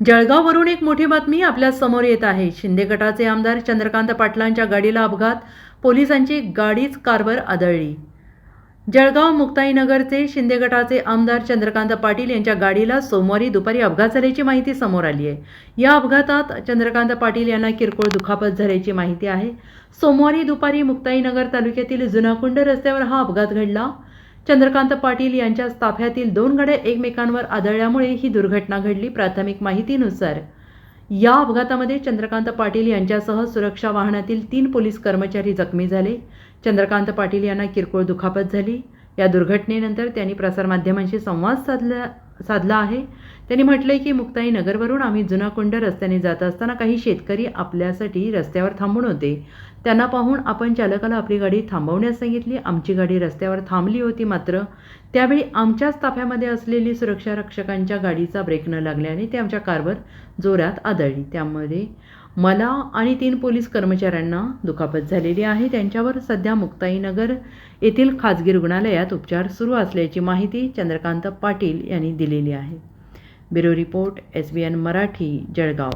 जळगाववरून एक मोठी बातमी आपल्यासमोर येत आहे. शिंदे गटाचे आमदार चंद्रकांत पाटलांच्या गाडीला अपघात पोलिसांची गाडीच कारवर आदळली. जळगाव मुक्ताईनगरचे शिंदे गटाचे आमदार चंद्रकांत पाटील यांच्या गाडीला सोमवारी दुपारी अपघात झाल्याची माहिती समोर आली आहे. या अपघातात चंद्रकांत पाटील यांना किरकोळ दुखापत झाल्याची माहिती आहे. सोमवारी दुपारी मुक्ताईनगर तालुक्यातील जुनाकुंड रस्त्यावर हा अपघात घडला. चंद्रकांत पाटील यांच्या ताफ्यातील दोन गाड्या एकमेकांवर आदळल्यामुळे ही दुर्घटना घडली प्राथमिक माहितीनुसार. या अपघातामध्ये चंद्रकांत पाटील यांच्यासह सुरक्षा वाहनातील तीन पोलीस कर्मचारी जखमी झाले. चंद्रकांत पाटील यांना किरकोळ दुखापत झाली. या दुर्घटनेनंतर त्यांनी प्रसारमाध्यमांशी संवाद साधला साधला आहे. त्यांनी म्हटलंय की मुक्ताई नगरवरून आम्ही जुनाकुंड रस्त्याने जात असताना काही शेतकरी आपल्यासाठी रस्त्यावर थांबून होते. त्यांना पाहून आपण चालकाला आपली गाडी थांबवण्यास सांगितली. आमची गाडी रस्त्यावर थांबली होती मात्र त्यावेळी आमच्याच ताफ्यामध्ये असलेली सुरक्षा रक्षकांच्या गाडीचा ब्रेक न लागल्याने ते आमच्या कारवर जोरात आदळली. त्यामध्ये मला आणि तीन पोलीस कर्मचाऱ्यांना दुखापत झालेली आहे. त्यांच्यावर सध्या मुक्ताईनगर येथील खाजगी रुग्णालयात उपचार सुरू असल्याची माहिती चंद्रकांत पाटील यांनी दिलेली आहे. Bureau report S B N Marathi Jalgaon.